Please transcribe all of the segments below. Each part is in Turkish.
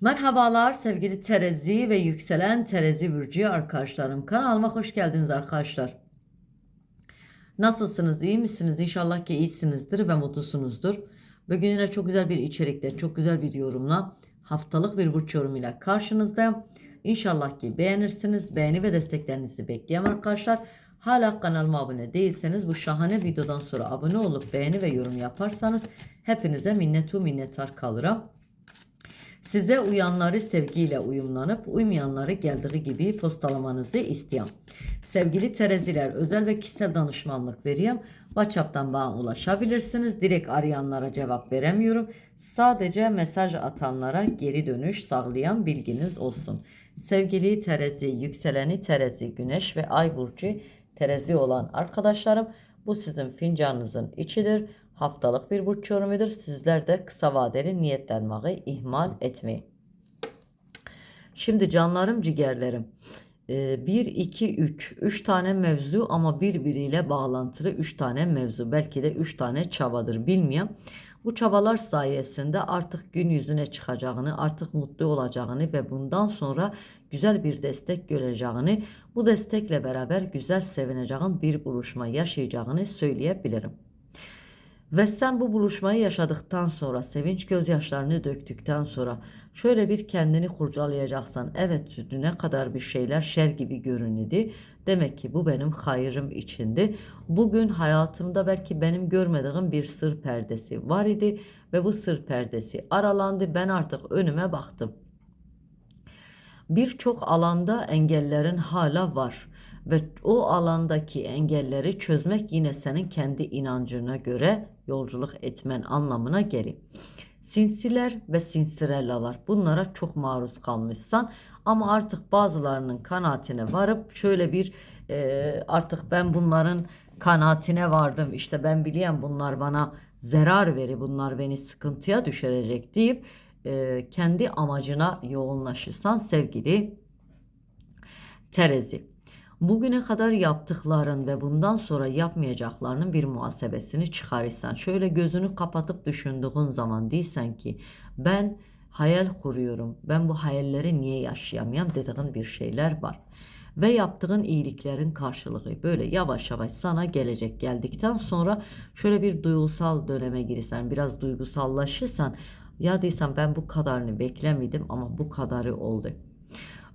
Merhabalar sevgili Terezi ve yükselen Terezi Burcu arkadaşlarım. Kanalıma hoş geldiniz arkadaşlar. Nasılsınız? iyi misiniz? İnşallah ki iyisinizdir ve mutlusunuzdur. Bugün yine çok güzel bir içerikle, çok güzel bir yorumla, haftalık bir burç yorumuyla karşınızdayım. İnşallah ki beğenirsiniz. Beğeni ve desteklerinizi bekleyen arkadaşlar. Hala kanalıma abone değilseniz bu şahane videodan sonra abone olup beğeni ve yorum yaparsanız hepinize minnetu minnettar kalırım. Size uyanları sevgiyle uyumlanıp uymayanları geldiği gibi postalamanızı istiyorum. Sevgili Tereziler özel ve kişisel danışmanlık veriyorum. WhatsApp'tan bana ulaşabilirsiniz. Direkt arayanlara cevap veremiyorum. Sadece mesaj atanlara geri dönüş sağlayan bilginiz olsun. Sevgili Terezi, yükseleni Terezi, Güneş ve Ay burcu Terezi olan arkadaşlarım bu sizin fincanınızın içidir. Haftalık bir burç yorumudur. Sizler de kısa vadeli niyetlenmeyi ihmal etmeyin. Şimdi canlarım ciğerlerim. 1, 2, 3. 3 tane mevzu ama birbiriyle bağlantılı 3 tane mevzu. Belki de 3 tane çabadır bilmiyorum. Bu çabalar sayesinde artık gün yüzüne çıkacağını, artık mutlu olacağını ve bundan sonra güzel bir destek göreceğini, bu destekle beraber güzel sevineceğin bir buluşma yaşayacağını söyleyebilirim. Ve sen bu buluşmayı yaşadıktan sonra, sevinç gözyaşlarını döktükten sonra şöyle bir kendini kurcalayacaksan, evet düne kadar bir şeyler şer gibi görünüyordu. Demek ki bu benim hayrım içindi. Bugün hayatımda belki benim görmediğim bir sır perdesi var idi ve bu sır perdesi aralandı. Ben artık önüme baktım. Birçok alanda engellerin hala var ve o alandaki engelleri çözmek yine senin kendi inancına göre yolculuk etmen anlamına gelir. Sinsiler ve sinsirellalar bunlara çok maruz kalmışsan ama artık bazılarının kanaatine varıp şöyle bir e, artık ben bunların kanaatine vardım işte ben biliyorum bunlar bana zarar veri bunlar beni sıkıntıya düşürecek deyip e, kendi amacına yoğunlaşırsan sevgili Terezi. Bugüne kadar yaptıkların ve bundan sonra yapmayacaklarının bir muhasebesini çıkarırsan, şöyle gözünü kapatıp düşündüğün zaman değilsen ki ben hayal kuruyorum, ben bu hayalleri niye yaşayamıyorum dediğin bir şeyler var. Ve yaptığın iyiliklerin karşılığı böyle yavaş yavaş sana gelecek geldikten sonra şöyle bir duygusal döneme girirsen, biraz duygusallaşırsan ya değilsen ben bu kadarını beklemiydim ama bu kadarı oldu.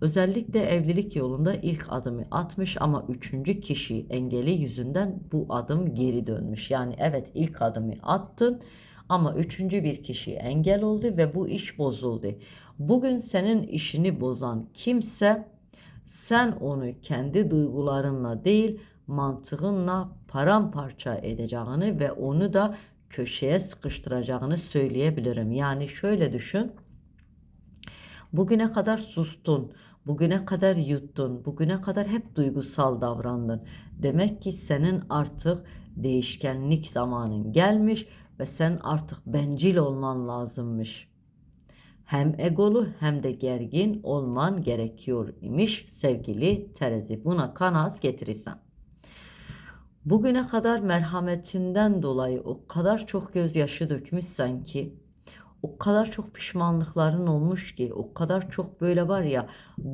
Özellikle evlilik yolunda ilk adımı atmış ama üçüncü kişi engeli yüzünden bu adım geri dönmüş. Yani evet ilk adımı attın ama üçüncü bir kişi engel oldu ve bu iş bozuldu. Bugün senin işini bozan kimse sen onu kendi duygularınla değil mantığınla paramparça edeceğini ve onu da köşeye sıkıştıracağını söyleyebilirim. Yani şöyle düşün. Bugüne kadar sustun, bugüne kadar yuttun, bugüne kadar hep duygusal davrandın. Demek ki senin artık değişkenlik zamanın gelmiş ve sen artık bencil olman lazımmış. Hem egolu hem de gergin olman gerekiyor imiş sevgili Terezi. Buna kanaat getirirsen. Bugüne kadar merhametinden dolayı o kadar çok gözyaşı dökmüşsen ki o kadar çok pişmanlıkların olmuş ki o kadar çok böyle var ya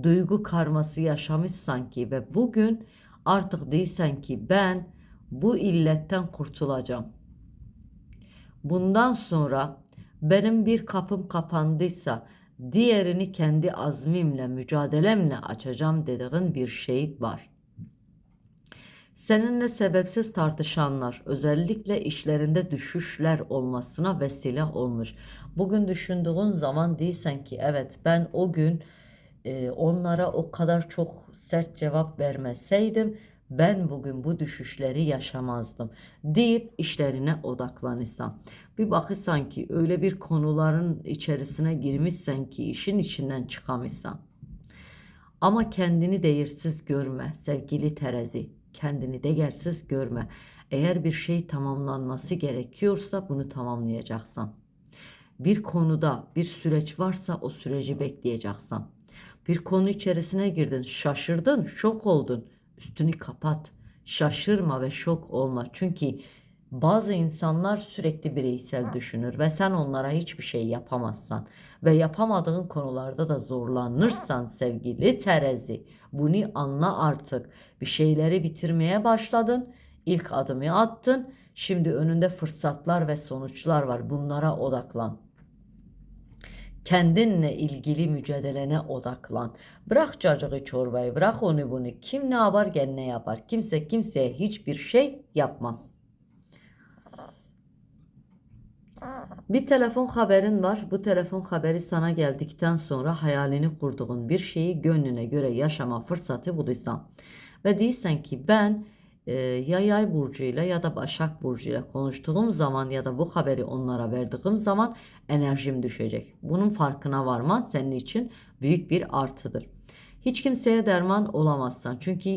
duygu karması yaşamış sanki ve bugün artık değilsen ki ben bu illetten kurtulacağım. Bundan sonra benim bir kapım kapandıysa diğerini kendi azmimle, mücadelemle açacağım dediğin bir şey var. Seninle sebepsiz tartışanlar özellikle işlerinde düşüşler olmasına vesile olmuş. Bugün düşündüğün zaman değilsen ki evet ben o gün e, onlara o kadar çok sert cevap vermeseydim ben bugün bu düşüşleri yaşamazdım deyip işlerine odaklanırsan. Bir bakırsan ki öyle bir konuların içerisine girmişsen ki işin içinden çıkamışsan. Ama kendini değersiz görme sevgili terezi kendini değersiz görme. Eğer bir şey tamamlanması gerekiyorsa bunu tamamlayacaksan. Bir konuda bir süreç varsa o süreci bekleyeceksin. Bir konu içerisine girdin, şaşırdın, şok oldun. Üstünü kapat. Şaşırma ve şok olma. Çünkü Bazı insanlar sürekli bireysel düşünür ve sen onlara hiçbir şey yapamazsan ve yapamadığın konularda da zorlanırsan sevgili terezi bunu anla artık. Bir şeyleri bitirmeye başladın, ilk adımı attın. Şimdi önünde fırsatlar ve sonuçlar var. Bunlara odaklan. Kendinle ilgili mücadelene odaklan. Bırak cacığı çorbayı, bırak onu bunu. Kim ne yapar, gel ne yapar. Kimse kimseye hiçbir şey yapmaz. Bir telefon haberin var. Bu telefon haberi sana geldikten sonra hayalini kurduğun bir şeyi gönlüne göre yaşama fırsatı bulursan ve değilsen ki ben e, ya yay burcuyla ya da başak burcuyla konuştuğum zaman ya da bu haberi onlara verdiğim zaman enerjim düşecek. Bunun farkına varman senin için büyük bir artıdır. Hiç kimseye derman olamazsan çünkü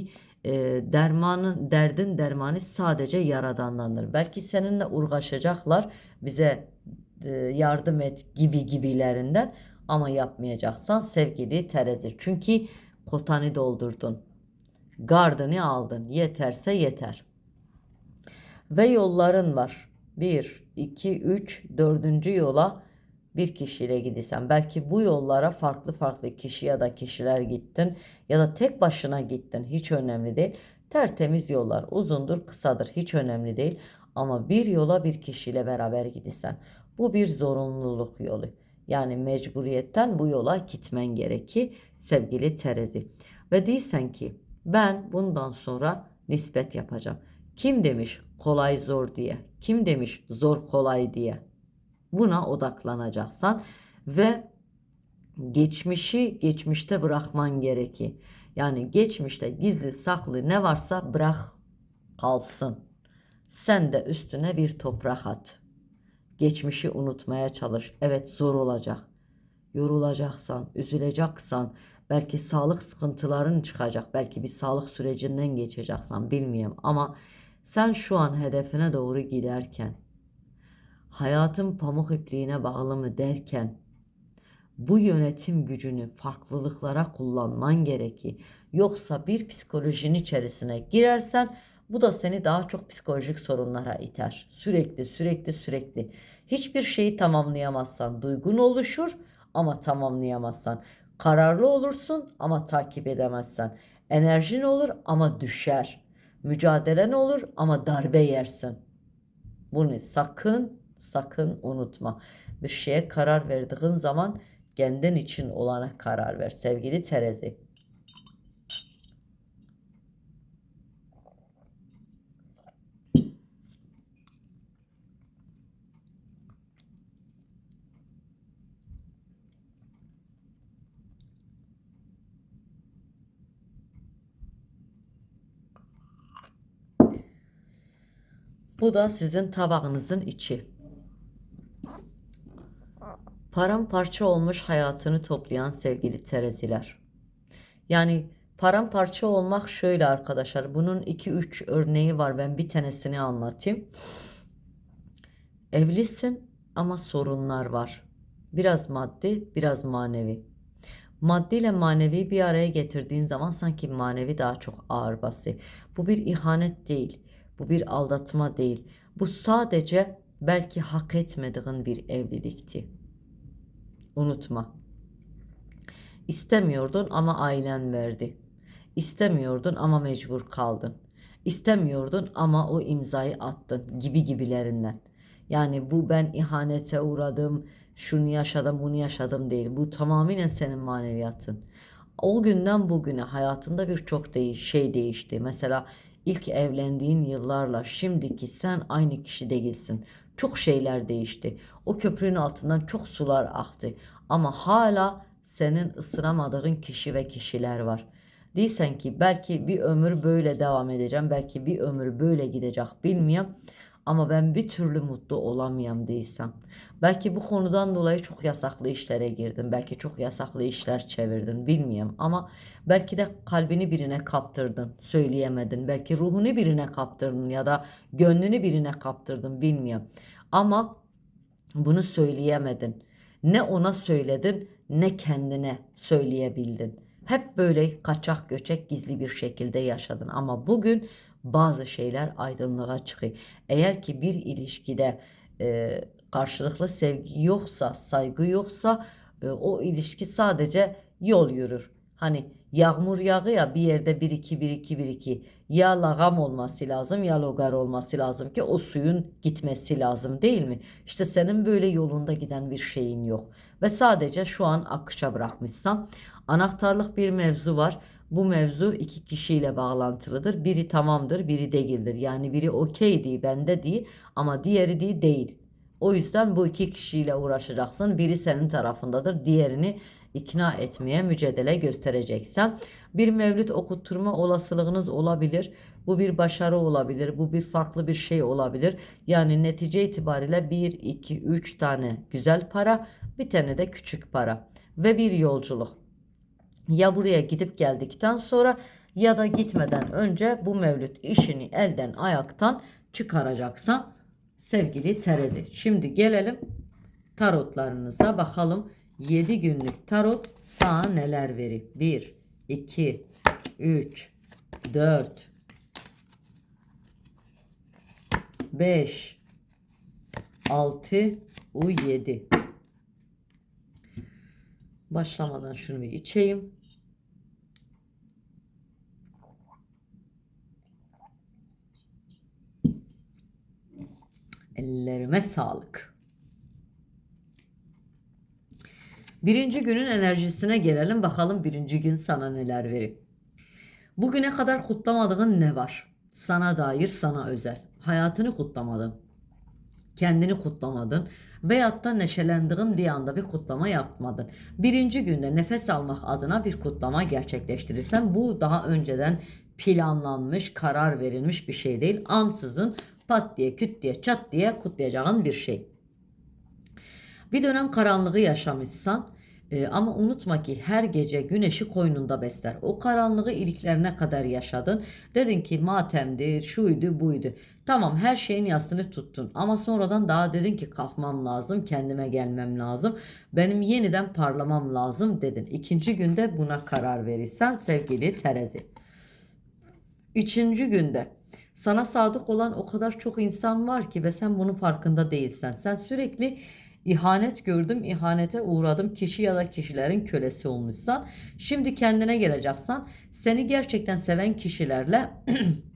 e, dermanın derdin dermanı sadece yaradandandır. Belki seninle uğraşacaklar bize e, yardım et gibi gibilerinden ama yapmayacaksan sevgili terezi. Çünkü kotanı doldurdun. Gardını aldın. Yeterse yeter. Ve yolların var. 1, 2, 3, 4. yola bir kişiyle gidiysen belki bu yollara farklı farklı kişi ya da kişiler gittin ya da tek başına gittin hiç önemli değil. Tertemiz yollar uzundur kısadır hiç önemli değil ama bir yola bir kişiyle beraber gidiysen bu bir zorunluluk yolu. Yani mecburiyetten bu yola gitmen gerekir sevgili terezi. Ve değilsen ki ben bundan sonra nispet yapacağım. Kim demiş kolay zor diye? Kim demiş zor kolay diye? Buna odaklanacaksan ve geçmişi geçmişte bırakman gerekir. Yani geçmişte gizli saklı ne varsa bırak kalsın. Sen de üstüne bir toprak at. Geçmişi unutmaya çalış. Evet zor olacak. Yorulacaksan, üzüleceksen, belki sağlık sıkıntıların çıkacak. Belki bir sağlık sürecinden geçeceksen bilmiyorum ama sen şu an hedefine doğru giderken hayatın pamuk ipliğine bağlı mı derken bu yönetim gücünü farklılıklara kullanman gerekir. Yoksa bir psikolojinin içerisine girersen bu da seni daha çok psikolojik sorunlara iter. Sürekli sürekli sürekli. Hiçbir şeyi tamamlayamazsan duygun oluşur ama tamamlayamazsan. Kararlı olursun ama takip edemezsen. Enerjin olur ama düşer. Mücadelen olur ama darbe yersin. Bunu sakın sakın unutma. Bir şeye karar verdiğin zaman kendin için olana karar ver sevgili Terezi. Bu da sizin tabağınızın içi. Paramparça olmuş hayatını toplayan sevgili Tereziler. Yani paramparça olmak şöyle arkadaşlar. Bunun 2-3 örneği var. Ben bir tanesini anlatayım. Evlisin ama sorunlar var. Biraz maddi, biraz manevi. Maddi ile manevi bir araya getirdiğin zaman sanki manevi daha çok ağır bası. Bu bir ihanet değil. Bu bir aldatma değil. Bu sadece belki hak etmediğin bir evlilikti. Unutma. İstemiyordun ama ailen verdi. İstemiyordun ama mecbur kaldın. İstemiyordun ama o imzayı attın gibi gibilerinden. Yani bu ben ihanete uğradım, şunu yaşadım, bunu yaşadım değil. Bu tamamen senin maneviyatın. O günden bugüne hayatında birçok değiş, şey değişti. Mesela ilk evlendiğin yıllarla şimdiki sen aynı kişi değilsin. Çok şeyler değişti. O köprünün altından çok sular aktı. Ama hala senin ısıramadığın kişi ve kişiler var. Değilsen ki belki bir ömür böyle devam edeceğim. Belki bir ömür böyle gidecek bilmiyorum. Ama ben bir türlü mutlu olamayam değilsem. Belki bu konudan dolayı çok yasaklı işlere girdim. Belki çok yasaklı işler çevirdin bilmiyorum. Ama belki de kalbini birine kaptırdın. Söyleyemedin. Belki ruhunu birine kaptırdın ya da gönlünü birine kaptırdın bilmiyorum. Ama bunu söyleyemedin. Ne ona söyledin ne kendine söyleyebildin. Hep böyle kaçak göçek gizli bir şekilde yaşadın ama bugün bazı şeyler aydınlığa çıkıyor. Eğer ki bir ilişkide e, karşılıklı sevgi yoksa, saygı yoksa e, o ilişki sadece yol yürür. Hani yağmur yağıyor bir yerde 1 2 1 2 1 2 ya lagam olması lazım ya logar olması lazım ki o suyun gitmesi lazım değil mi? İşte senin böyle yolunda giden bir şeyin yok ve sadece şu an akışa bırakmışsan anahtarlık bir mevzu var. Bu mevzu iki kişiyle bağlantılıdır. Biri tamamdır, biri değildir. Yani biri okey değil, bende değil ama diğeri değil değil. O yüzden bu iki kişiyle uğraşacaksın. Biri senin tarafındadır, diğerini ikna etmeye mücadele göstereceksen bir mevlüt okutturma olasılığınız olabilir. Bu bir başarı olabilir. Bu bir farklı bir şey olabilir. Yani netice itibariyle 1, 2, 3 tane güzel para, bir tane de küçük para ve bir yolculuk. Ya buraya gidip geldikten sonra ya da gitmeden önce bu mevlüt işini elden ayaktan çıkaracaksan sevgili Terezi. Şimdi gelelim tarotlarınıza bakalım 7 günlük tarot sana neler verir? 1, 2, 3, 4, 5, 6, 7. Başlamadan şunu bir içeyim. Ellerime sağlık. Birinci günün enerjisine gelelim bakalım birinci gün sana neler verir. Bugüne kadar kutlamadığın ne var? Sana dair sana özel. Hayatını kutlamadın. Kendini kutlamadın. Veyahut da neşelendiğin bir anda bir kutlama yapmadın. Birinci günde nefes almak adına bir kutlama gerçekleştirirsen bu daha önceden planlanmış, karar verilmiş bir şey değil. Ansızın pat diye, küt diye, çat diye kutlayacağın bir şey. Bir dönem karanlığı yaşamışsan e, ama unutma ki her gece güneşi koynunda besler. O karanlığı iliklerine kadar yaşadın. Dedin ki matemdir, şuydu, buydu. Tamam her şeyin yasını tuttun ama sonradan daha dedin ki kalkmam lazım, kendime gelmem lazım. Benim yeniden parlamam lazım dedin. İkinci günde buna karar verirsen sevgili Terezi. Üçüncü günde sana sadık olan o kadar çok insan var ki ve sen bunun farkında değilsen. Sen sürekli İhanet gördüm, ihanete uğradım. Kişi ya da kişilerin kölesi olmuşsan. Şimdi kendine geleceksen seni gerçekten seven kişilerle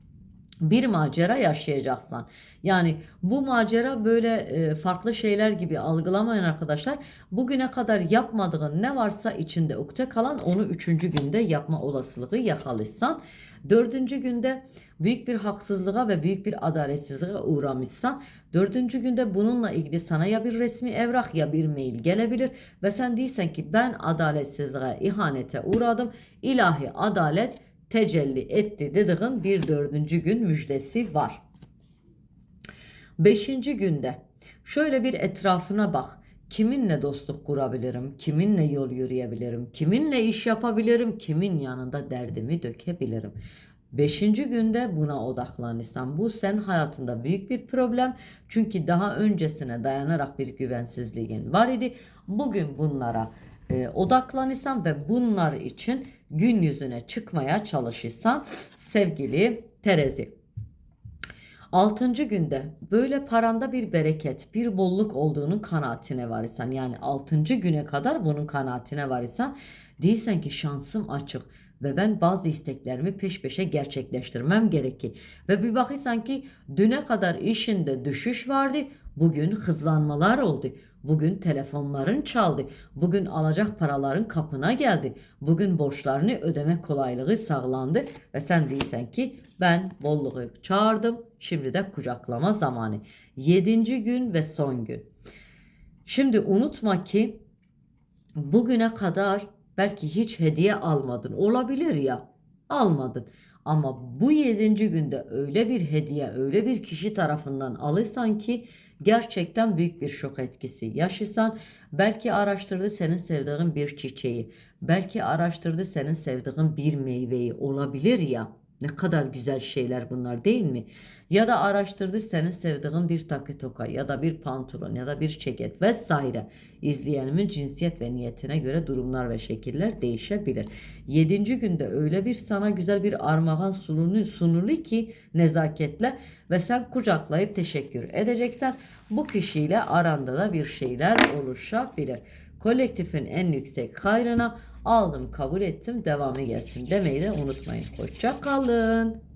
bir macera yaşayacaksan. Yani bu macera böyle e, farklı şeyler gibi algılamayın arkadaşlar. Bugüne kadar yapmadığın ne varsa içinde ukde kalan onu üçüncü günde yapma olasılığı yakalıysan. Dördüncü günde büyük bir haksızlığa ve büyük bir adaletsizliğe uğramışsan dördüncü günde bununla ilgili sana ya bir resmi evrak ya bir mail gelebilir ve sen değilsen ki ben adaletsizliğe, ihanete uğradım. İlahi adalet tecelli etti dediğin bir dördüncü gün müjdesi var. Beşinci günde şöyle bir etrafına bak. Kiminle dostluk kurabilirim? Kiminle yol yürüyebilirim? Kiminle iş yapabilirim? Kimin yanında derdimi dökebilirim? Beşinci günde buna odaklanırsan bu sen hayatında büyük bir problem. Çünkü daha öncesine dayanarak bir güvensizliğin var idi. Bugün bunlara e, odaklanırsan ve bunlar için gün yüzüne çıkmaya çalışırsan sevgili Terezi. Altıncı günde böyle paranda bir bereket, bir bolluk olduğunun kanaatine varırsan yani altıncı güne kadar bunun kanaatine varırsan değilsen ki şansım açık ve ben bazı isteklerimi peş peşe gerçekleştirmem gerekir. Ve bir bakırsan ki düne kadar işinde düşüş vardı, bugün hızlanmalar oldu. Bugün telefonların çaldı. Bugün alacak paraların kapına geldi. Bugün borçlarını ödeme kolaylığı sağlandı ve sen değilsen ki ben bolluğu çağırdım. Şimdi de kucaklama zamanı. Yedinci gün ve son gün. Şimdi unutma ki bugüne kadar belki hiç hediye almadın. Olabilir ya almadın. Ama bu yedinci günde öyle bir hediye, öyle bir kişi tarafından alırsan ki gerçekten büyük bir şok etkisi yaşasan belki araştırdı senin sevdiğin bir çiçeği belki araştırdı senin sevdiğin bir meyveyi olabilir ya Ne kadar güzel şeyler bunlar değil mi? Ya da araştırdı senin sevdiğin bir takı toka ya da bir pantolon ya da bir ceket vesaire. İzleyenimin cinsiyet ve niyetine göre durumlar ve şekiller değişebilir. Yedinci günde öyle bir sana güzel bir armağan sunulu, sunulu ki nezaketle ve sen kucaklayıp teşekkür edeceksen bu kişiyle aranda da bir şeyler oluşabilir. Kolektifin en yüksek hayrına aldım kabul ettim devamı gelsin demeyi de unutmayın. Hoşça kalın.